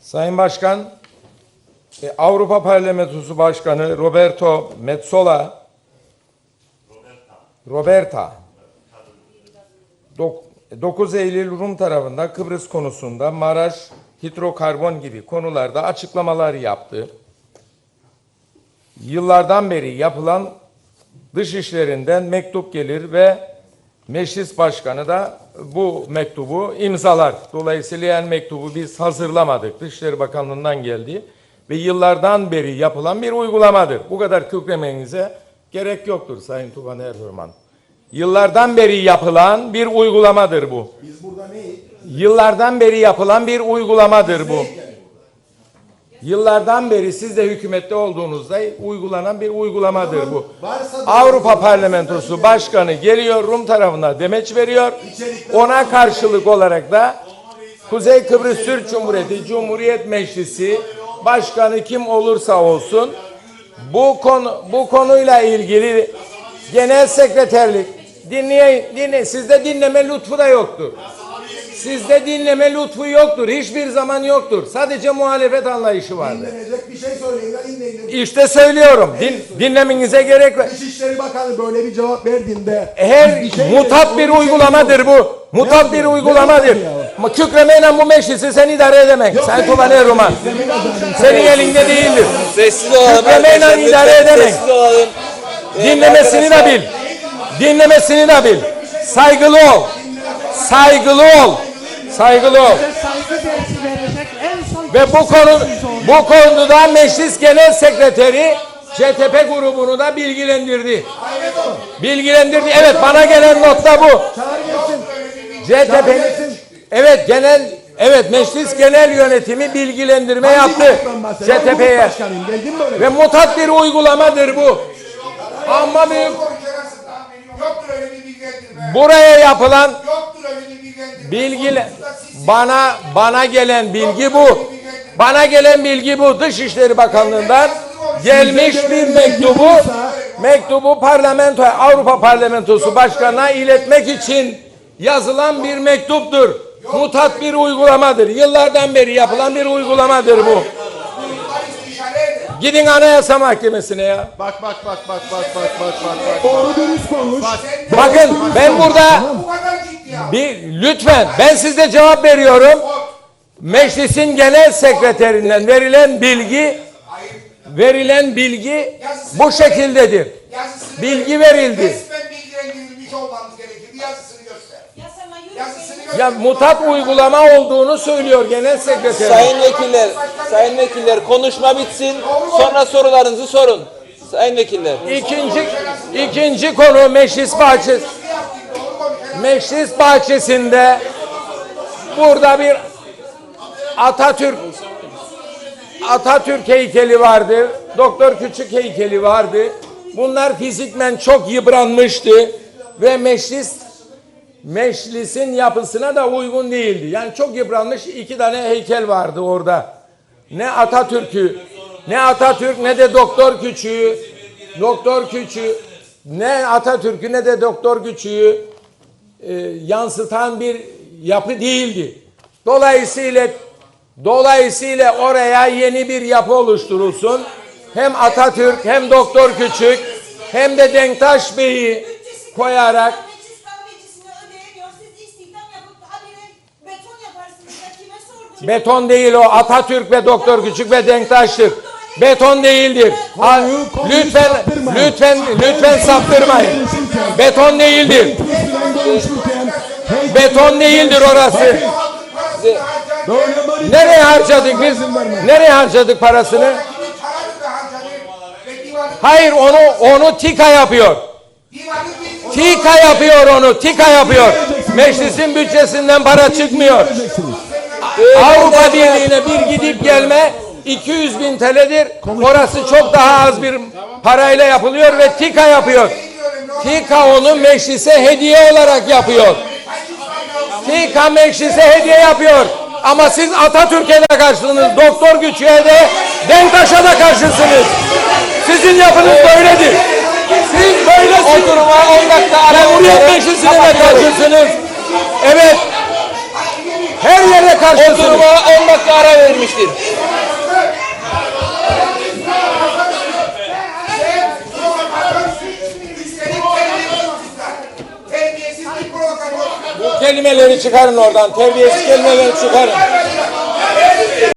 Sayın Başkan, e, Avrupa Parlamentosu Başkanı Roberto Metsola Roberta dok- 9 Eylül Rum tarafında Kıbrıs konusunda Maraş, hidrokarbon gibi konularda açıklamalar yaptı. Yıllardan beri yapılan dış işlerinden mektup gelir ve meclis başkanı da bu mektubu imzalar. Dolayısıyla yani mektubu biz hazırlamadık. Dışişleri Bakanlığı'ndan geldi ve yıllardan beri yapılan bir uygulamadır. Bu kadar kükremenize gerek yoktur Sayın Tuban Erhürman. Yıllardan beri yapılan bir uygulamadır bu. Biz burada neyiz? Yıllardan beri yapılan bir uygulamadır bu. Yıllardan beri siz de hükümette olduğunuzda uygulanan bir uygulamadır bu. Avrupa Parlamentosu Başkanı geliyor Rum tarafına demeç veriyor. Ona karşılık olarak da Kuzey Kıbrıs Türk Cumhuriyeti Cumhuriyet Meclisi Başkanı kim olursa olsun bu konu bu konuyla ilgili genel sekreterlik dinleyin dinle sizde dinleme lütfu da yoktur. Sizde dinleme lütfu yoktur. Hiçbir zaman yoktur. Sadece muhalefet anlayışı vardır. Dinlenecek bir şey söyleyin. ya, dinleyin. İşte söylüyorum. Din, dinlemenize gerek var. Dışişleri Bakanı böyle bir cevap verdiğinde Her bir şey mutat dedik, bir şey uygulamadır bu. Mutat Ne bir yapıyor? uygulamadır. Kükremeyle bu meclisi sen idare edemek. Sen Tuban Erroman. Senin elinde değildir. Sessiz olalım. Kükremeyle idare edemek. Dinlemesini de bil. Dinlemesini de bil. Saygılı ol. Saygılı ol. Saygılı ol. saygı dersi verecek en son Ve bu konu bu konuda Meclis Genel Sekreteri CTP grubunu da bilgilendirdi. Bilgilendirdi. Evet bana gelen notta bu. Çağır gelsin. CTP'nin evet genel evet meclis genel yönetimi bilgilendirme yaptı? CTP'ye ve mutat bir uygulamadır bu. Ama büyük Yoktur öyle bir bilgilendirme. buraya yapılan Yoktur bana bana gelen bilgi bu. Bana gelen bilgi bu. Dışişleri Bakanlığı'ndan gelmiş bir mektubu mektubu parlamento Avrupa Parlamentosu Başkanı'na iletmek için yazılan bir mektuptur. Mutat bir uygulamadır. Yıllardan beri yapılan bir uygulamadır bu. Gidin Anayasa Mahkemesi'ne ya. Bak bak bak bak bak bak bak bak bak. Doğru dürüst konuş. Bakın ben burada Bu kadar ciddi ya. Bir lütfen ben size cevap veriyorum. Meclisin genel sekreterinden verilen bilgi verilen bilgi bu şekildedir. Bilgi ver. verildi. Ya mutat uygulama olduğunu söylüyor genel sekreter. Sayın vekiller, sayın vekiller konuşma bitsin. Sonra sorularınızı sorun. Sayın vekiller. İkinci ikinci konu meclis bahçesi. Meclis bahçesinde burada bir Atatürk Atatürk heykeli vardı. Doktor Küçük heykeli vardı. Bunlar fizikmen çok yıpranmıştı ve meclis meclisin yapısına da uygun değildi. Yani çok yıpranmış iki tane heykel vardı orada. Ne Atatürk'ü, ne Atatürk ne de Doktor Küçüğü, Doktor Küçüğü, ne Atatürk'ü ne de Doktor Küçüğü e, yansıtan bir yapı değildi. Dolayısıyla dolayısıyla oraya yeni bir yapı oluşturulsun. Hem Atatürk hem Doktor Küçük hem de Denktaş Bey'i koyarak beton değil o Atatürk ve Doktor Küçük ve Denktaş'tır. Beton değildir. Ha, lütfen lütfen lütfen saptırmayın. Beton değildir. Beton değildir orası. Nereye harcadık biz? Nereye harcadık parasını? Hayır onu onu TİKA yapıyor. TİKA yapıyor onu. TİKA yapıyor. Meclisin bütçesinden para çıkmıyor. Avrupa Birliği'ne bir gidip gelme 200 bin TL'dir. Orası çok daha az bir parayla yapılıyor ve TİKA yapıyor. TİKA onu meclise hediye olarak yapıyor. TİKA meclise hediye yapıyor. Ama siz Atatürk'e de karşısınız, Doktor Güçlü'ye de, Denktaş'a da karşısınız. Sizin yapınız böyledir. Siz böylesiniz. Oturuma 10 dakika ara Cumhuriyet. Meclisi'ne de karşısınız. Evet. Her yere karşısınız. Oturuma 10 dakika ara vermiş. Kelimeleri çıkarın oradan. Terbiyesiz kelimeleri çıkarın.